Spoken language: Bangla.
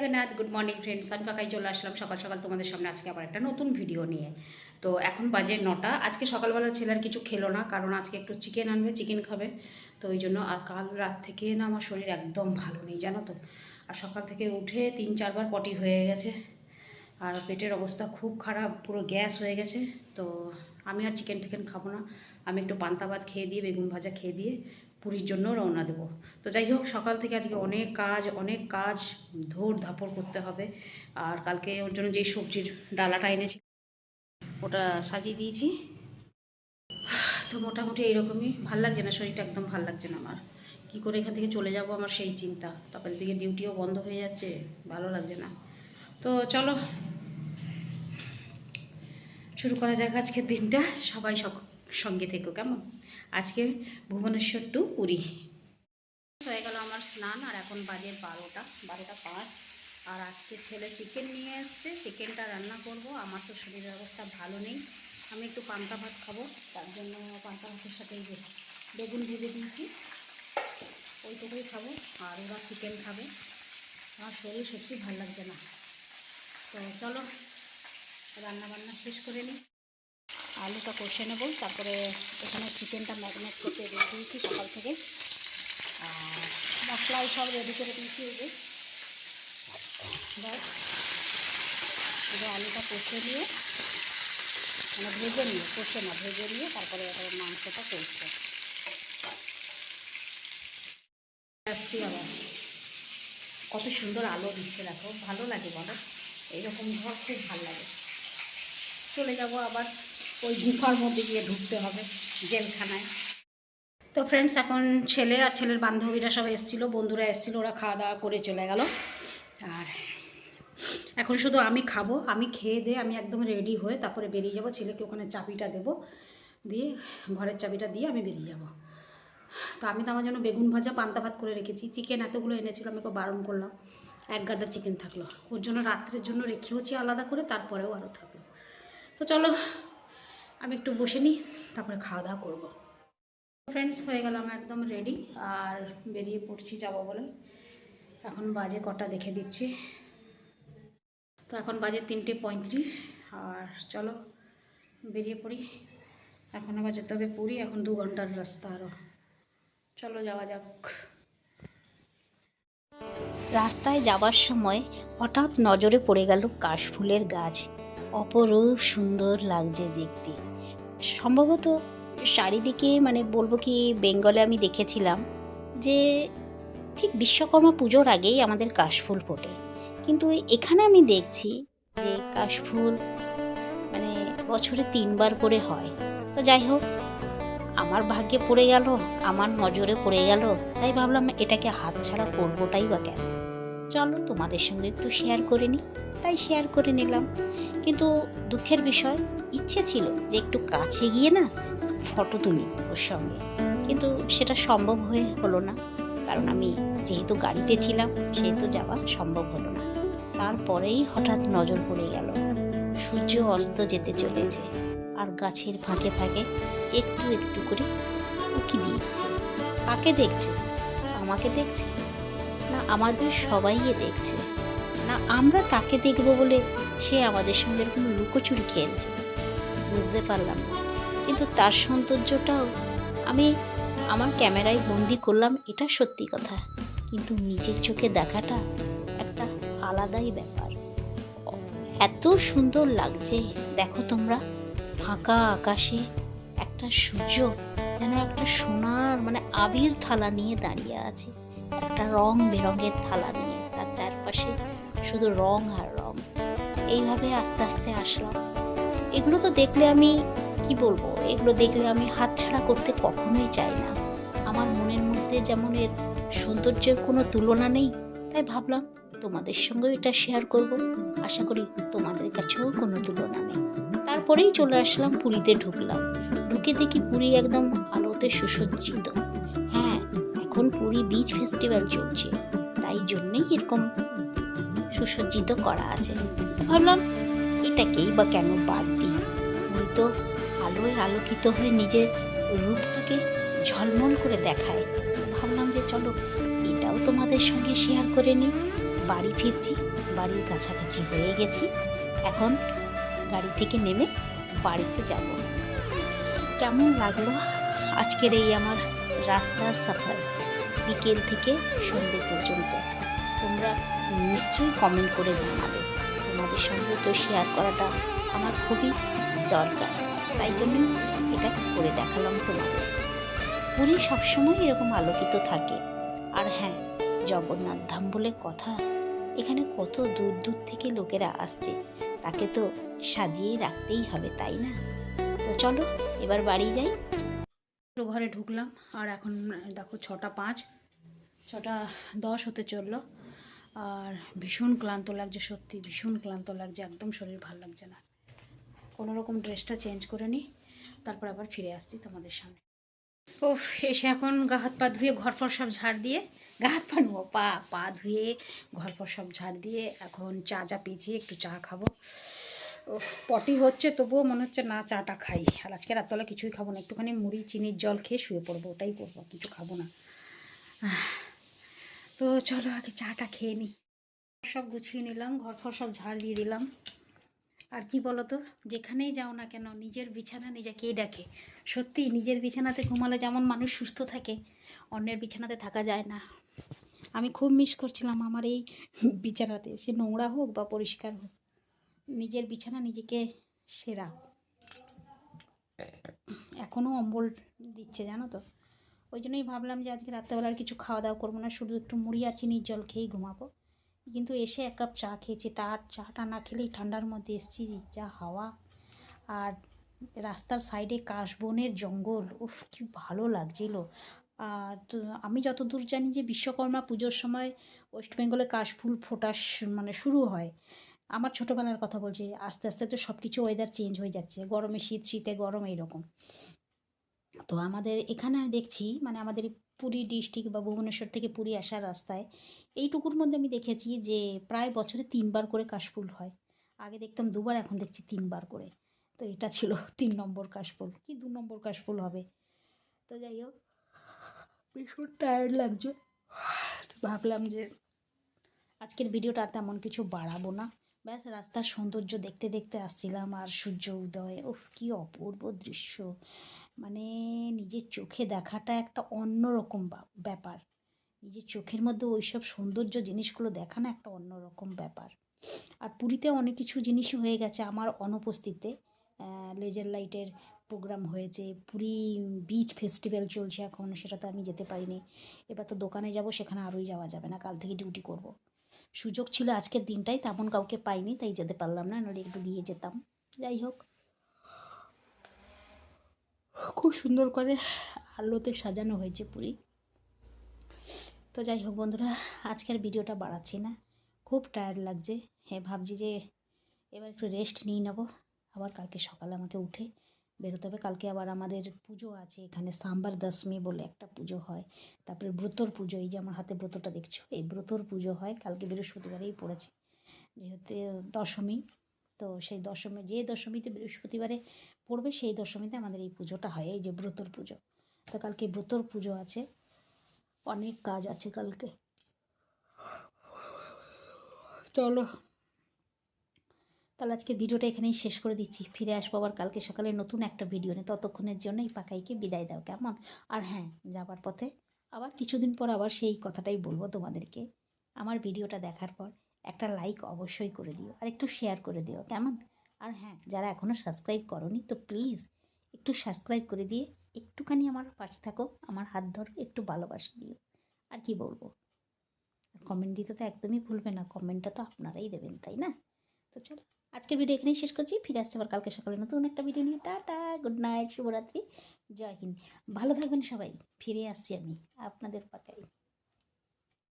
জগন্নাথ গুড মর্নিং ফ্রেন্ডস আমি ফাঁকাই চলে আসলাম। সকাল সকাল তোমাদের সামনে আজকে আবার একটা নতুন ভিডিও নিয়ে। তো এখন বাজে নটা। আজকে সকালবেলা ছেলে আর কিছু খেলো না, কারণ আজকে একটু চিকেন আনবে চিকেন খাবে। তো ওই জন্য আর কাল রাত থেকে না আমার শরীর একদম ভালো নেই, জানো তো। আর সকাল থেকে উঠে তিন চারবার পটি হয়ে গেছে। আর পেটের অবস্থা খুব খারাপ, পুরো গ্যাস হয়ে গেছে। তো আমি আর চিকেন টিকেন খাব না। আমি একটু পান্তা ভাত খেয়ে দিয়ে, বেগুন ভাজা খেয়ে দিয়ে পুরীর জন্য রওনা দেবো। তো যাই হোক, সকাল থেকে আজকে অনেক কাজ অনেক কাজ ধোর ধাপড় করতে হবে। আর কালকে ওর জন্য যেই সবজির ডালাটা এনেছি, ওটা সাজিয়ে দিয়েছি। তো মোটামুটি এইরকমই। ভালো লাগছে না? শরীরটা একদম ভালো লাগছে না আমার। কি করে এখান থেকে চলে যাব আমার সেই চিন্তা। তারপরে দিকে ডিউটিও বন্ধ হয়ে যাচ্ছে, ভালো লাগছে না। তো চলো, শুরু করা যাক আজকের দিনটা। সবাই সব সঙ্গে থেকো, কেমন? আজকে ভুবনেশ্বর টু পুরী। হয়ে গেল আমার স্নান, আর এখন বাজে বারোটা বারোটা পাঁচ। আর আজকে ছেলে চিকেন নিয়ে এসছে চিকেনটা রান্না করব। আমার তো শরীরের অবস্থা ভালো নেই। আমি একটু পান্তা ভাত খাব, তার জন্য পান্তা ভাতের সাথে যে বেগুন ভেজে দিয়েছি। ওইটুকুই খাব, আর ওরা চিকেন খাবে। আমার শরীর সত্যি ভালো লাগছে না। তো চলো রান্না বান্না শেষ করে নিই আলুটা কষে নেব। তারপরে এখানে চিকেনটা ম্যারিনেট করতে দিয়ে দিয়েছি সকাল থেকে। আর মশলাও সব রেডি করে দিয়েছি এই যে। ব্যাস। এবার আলুটা কষে নিয়ে মানে ভেজে নিয়ে, কষে না, ভেজে নিয়ে তারপরে এবার মাংসটা আসছি আবার কত সুন্দর আলো দিচ্ছে, দেখো। ভালো লাগে বলো। এইরকম ঘর খুব ভালো লাগে। চলে যাব আবার। ওই গুফার মধ্যে গিয়ে ঢুকতে হবে জেলখানায়। তো ফ্রেন্ডস এখন ছেলে আর ছেলের বান্ধবীরা সব এসেছিল, বন্ধুরা এসেছিল, ওরা খাওয়া দাওয়া করে চলে গেল। আর এখন শুধু আমি খাব, আমি খেয়ে দিয়ে আমি একদম রেডি হয়ে তারপরে বেরিয়ে যাব। ছেলেকে ওখানে চাবিটা দেব, দিয়ে ঘরের চাবিটা দিয়ে আমি বেরিয়ে যাব। তো আমি তো আমার জন্য বেগুন ভাজা, পান্তা ভাত করে রেখেছি। চিকেন এতগুলো এনেছিল, আমি ওকে বারণ করলাম, এক গাদা চিকেন থাকল। ওর জন্য রাত্রের জন্য রেখেওছি আলাদা করে, তারপরেও আরও থাকল। তো চলো আমি একটু বসে নিই, তারপরে খাওয়া দাওয়া করব। ফ্রেন্ডস হয়ে গেল আমার একদম রেডি আর বেরিয়ে পড়ছি যাব বলে। এখন বাজে কটা দেখে দিচ্ছি। তো এখন বাজে তিনটে পঁয়ত্রিশ, আর চলো বেরিয়ে পড়ি। এখন আবার যেতে হবে পুরী, এখন দু ঘণ্টার রাস্তা আরও চলো যাওয়া যাক। রাস্তায় যাওয়ার সময় হঠাৎ নজরে পড়ে গেল কাশফুলের গাছ। অপরূপ সুন্দর লাগছে দেখতে। সম্ভবত চারিদিকে মানে বলব কি, বেঙ্গলে আমি দেখেছিলাম যে ঠিক বিশ্বকর্মা পুজোর আগেই আমাদের কাশফুল ফোটে। কিন্তু এখানে আমি দেখছি যে কাশফুল মানে বছরে তিনবার করে হয়। তো যাই হোক, আমার ভাগ্যে পড়ে গেল, আমার নজরে পড়ে গেল, তাই ভাবলাম এটাকে হাতছাড়া করবোটাই বা কেন? চলো তোমাদের সঙ্গে একটু শেয়ার করে নিই। তাই শেয়ার করে নিলাম। কিন্তু দুঃখের বিষয়, ইচ্ছে ছিল যে একটু কাছে গিয়ে না ফটো তুলি ওর সঙ্গে। কিন্তু সেটা সম্ভব হয়ে হলো না। কারণ আমি যেহেতু গাড়িতে ছিলাম, সেহেতু যাওয়া সম্ভব হলো না। তারপরেই হঠাৎ নজর পড়ে গেল। সূর্য অস্ত যেতে চলেছে আর গাছের ফাঁকে ফাঁকে একটু একটু করে উকি দিচ্ছে। কাকে দেখছে? আমাকে দেখছে? আমাদের সবাইকে দেখছে। না, আমরা তাকে দেখব বলে সে আমাদের সঙ্গে এরকম লুকোচুরি খেলছে? বুঝতে পারলাম না। কিন্তু তার সৌন্দর্যটাও আমি আমার ক্যামেরায় বন্দি করলাম, এটা সত্যি কথা। কিন্তু নিজের চোখে দেখাটা একটা আলাদাই ব্যাপার। এত সুন্দর লাগছে, দেখো তোমরা। ফাঁকা আকাশে একটা সূর্য যেন একটা সোনার মানে আবির থালা নিয়ে দাঁড়িয়ে আছে। একটা রং বেরঙের থালা নিয়ে তার চারপাশে শুধু রং আর রং। এইভাবে আস্তে আস্তে আসলাম। এগুলো তো দেখলে আমি, কি বলব, এগুলো দেখলে আমি হাতছাড়া করতে কখনোই চাই না। আমার মনের মধ্যে যেমন এর সৌন্দর্যের কোনো তুলনা নেই, তাই ভাবলাম তোমাদের সঙ্গেও এটা শেয়ার করব। আশা করি তোমাদের কাছেও কোনো তুলনা নেই। তারপরেই চলে আসলাম পুরীতে ঢুকলাম। ঢুকে দেখি পুরী একদম আলোতে সুসজ্জিত। এখন পুরী বিচ ফেস্টিভ্যাল চলছে। তাই জন্যেই এরকম সুসজ্জিত করা আছে। ভাবলাম, এটাকেই বা কেন বাদ দিই? পুরী তো আলোয় আলোকিত হয়ে নিজের রূপটাকে ঝলমল করে দেখায়। ভাবলাম যে চলো, এটাও তোমাদের সঙ্গে শেয়ার করে নিই। বাড়ি ফিরছি, বাড়ির কাছাকাছি হয়ে গেছি। এখন গাড়ি থেকে নেমে বাড়িতে যাব। কেমন লাগল আজকের এই আমার রাস্তার সফর? বিকেল থেকে সন্ধে পর্যন্ত। তোমরা নিশ্চয়ই কমেন্ট করে জানাবে। তোমাদের সঙ্গে তো শেয়ার করাটা আমার খুবই দরকার। তাই জন্যই এটা করে দেখালাম তোমাদের। পুরী সবসময় এরকম আলোকিত থাকে। আর হ্যাঁ জগন্নাথ ধাম বলে কথা, এখানে কত দূর দূর থেকে লোকেরা আসছে, তাকে তো সাজিয়ে রাখতেই হবে, তাই না? তো চলো, এবার বাড়ি যাই। ঘরে ঢুকলাম, আর এখন দেখো ছটা পাঁচ। ছটা দশ হতে চলল। আর ভীষণ ক্লান্ত লাগছে, সত্যি ভীষণ ক্লান্ত লাগছে, একদম শরীর ভালো লাগছে না। কোনো রকম ড্রেসটা চেঞ্জ করে নিই, তারপর আবার ফিরে আসছি তোমাদের সামনে। ও এসে এখন গা হাত পা ধুয়ে ঘর ফর সব ঝাড় দিয়ে, গা হাত পা নেব পা পা ধুয়ে ঘর ফর সব ঝাড় দিয়ে এখন চা চা পেয়েছি, একটু চা খাব। ও পটি হচ্ছে, তবুও মনে হচ্ছে না চাটা খাই। আর আজকে রাতবেলা কিছুই খাব না, একটুখানি মুড়ি, চিনির জল খেয়ে শুয়ে পড়ব, ওটাই করব কিছু খাব না। তো চলো আগে চাটা খেয়ে নিই সব গুছিয়ে নিলাম, ঘর ফর সব ঝাড় দিয়ে দিলাম। আর কি বলো তো যেখানেই যাও না কেন, নিজের বিছানা নিজেকেই ডাকে সত্যি, নিজের বিছানাতে ঘুমালে যেমন মানুষ সুস্থ থাকে, অন্যের বিছানাতে থাকা যায় না। আমি খুব মিস করছিলাম আমার এই বিছানাতে, সে নোংরা হোক বা পরিষ্কার হোক, নিজের বিছানা নিজেকে সেরা। এখনও অম্বল দিচ্ছে, জানো তো? ওই জন্যই ভাবলাম যে আজকে রাত্রেবেলা আর কিছু খাওয়া দাওয়া করব না, শুধু একটু মুড়ি আর চিনির জল খেয়েই ঘুমাবো। কিন্তু এসে এক কাপ চা খেয়েছি তার চাটা না খেলেই ঠান্ডার মধ্যে এসছি, যা হাওয়া। আর রাস্তার সাইডে কাশবনের জঙ্গল, উফ, কি ভালো লাগছিল। তো আমি যতদূর জানি যে বিশ্বকর্মা পুজোর সময় ওয়েস্ট বেঙ্গলে কাশফুল ফোটা মানে শুরু হয়। আমার ছোটোবেলার কথা বলছি, আস্তে আস্তে তো সব কিছু ওয়েদার চেঞ্জ হয়ে যাচ্ছে, গরমে শীত, শীতে গরম এইরকম। তো আমাদের এখানে দেখছি মানে আমাদের পুরী ডিস্ট্রিক্ট বা ভুবনেশ্বর থেকে পুরী আসার রাস্তায়, এইটুকুর মধ্যে আমি দেখেছি যে প্রায় বছরে তিনবার করে কাশফুল হয়। আগে দেখতাম দুবার, এখন দেখছি তিনবার করে। তো এটা ছিল তিন নম্বর কাশফুল। কি দু নম্বর কাশফুল হবে? তো যাই হোক, ভীষণ টায়ার্ড লাগছে। ভাবলাম যে আজকের ভিডিওটা তেমন কিছু বাড়াবো না। ব্যাস, রাস্তার সৌন্দর্য দেখতে দেখতে আসছিলাম আর সূর্য উদয়। উফ, কি অপূর্ব দৃশ্য। মানে নিজের চোখে দেখাটা একটা অন্যরকম ব্যাপার। নিজের চোখের মধ্যে ওইসব সৌন্দর্য জিনিসগুলো দেখা না একটা অন্যরকম ব্যাপার। আর পুরীতে অনেক কিছু জিনিসই হয়ে গেছে আমার অনুপস্থিতিতে। লেজার লাইটের প্রোগ্রাম হয়েছে। পুরী বিচ ফেস্টিভ্যাল চলছে এখন সেটা তো আমি যেতে পারিনি। এবার তো দোকানে যাব, সেখানে আরোই যাওয়া যাবে না। কাল থেকে ডিউটি করব। সুযোগ ছিল, আজকের দিনটাই তেমন কাউকে পাইনি, তাই যেতে পারলাম না, নাহলে একটু গিয়ে যেতাম। যাই হোক। খুব সুন্দর করে আলোতে সাজানো হয়েছে পুরী। তো যাই হোক বন্ধুরা, আজকের ভিডিওটা বাড়াচ্ছি না। খুব টায়ার্ড লাগছে। হ্যাঁ ভাবছি যে এবার একটু রেস্ট নিয়ে নেব। আবার কালকে সকালে আমাকে উঠে বেরোতে হবে। কালকে আবার আমাদের পুজো আছে, এখানে সাম্বার দশমী বলে একটা পুজো হয়। তারপরে ব্রতর পুজো, এই যে আমার হাতে ব্রতটা দেখছ? এই ব্রতর পুজো হয় কালকে বৃহস্পতিবারেই পড়েছে। যেহেতু দশমী, তো সেই দশমী, যে দশমীতে বৃহস্পতিবারে পড়বে, সেই দশমীতে আমাদের এই পুজোটা হয়, এই যে ব্রতর পুজো। তো কালকে ব্রতর পুজো আছে, অনেক কাজ আছে কালকে। চলো। তাহলে আজকে ভিডিওটা এখানেই শেষ করে দিচ্ছি। ফিরে আসব আবার কালকে সকালে নতুন একটা ভিডিও নিয়ে। ততক্ষণের জন্য এই পাকাইকে বিদায় দাও, কেমন? আর হ্যাঁ যাবার পথে আবার কিছুদিন পর আবার সেই কথাটাই বলব তোমাদেরকে। আমার ভিডিওটা দেখার পর একটা লাইক অবশ্যই করে দিও আর একটু শেয়ার করে দিও, কেমন? আর হ্যাঁ যারা এখনও সাবস্ক্রাইব করনি, তো প্লিজ একটু সাবস্ক্রাইব করে দিয়ে একটুখানি আমার পাশে থাকো, আমার হাত ধরো, একটু ভালোবাসা দিও। আর কি বলব? কমেন্ট দিতে তো একদমই ভুলবে না কমেন্টটা তো আপনারাই দেবেন, তাই না? তো চলো। আজকের ভিডিও এখানেই শেষ করছি। ফিরে আসছে আবার কালকে সকালে নতুন একটা ভিডিও নিয়ে। টাটা গুড নাইট শুভরাত্রি, জয় হিন্দ। ভালো থাকবেন সবাই। ফিরে আসছি আমি আপনাদের পাকাই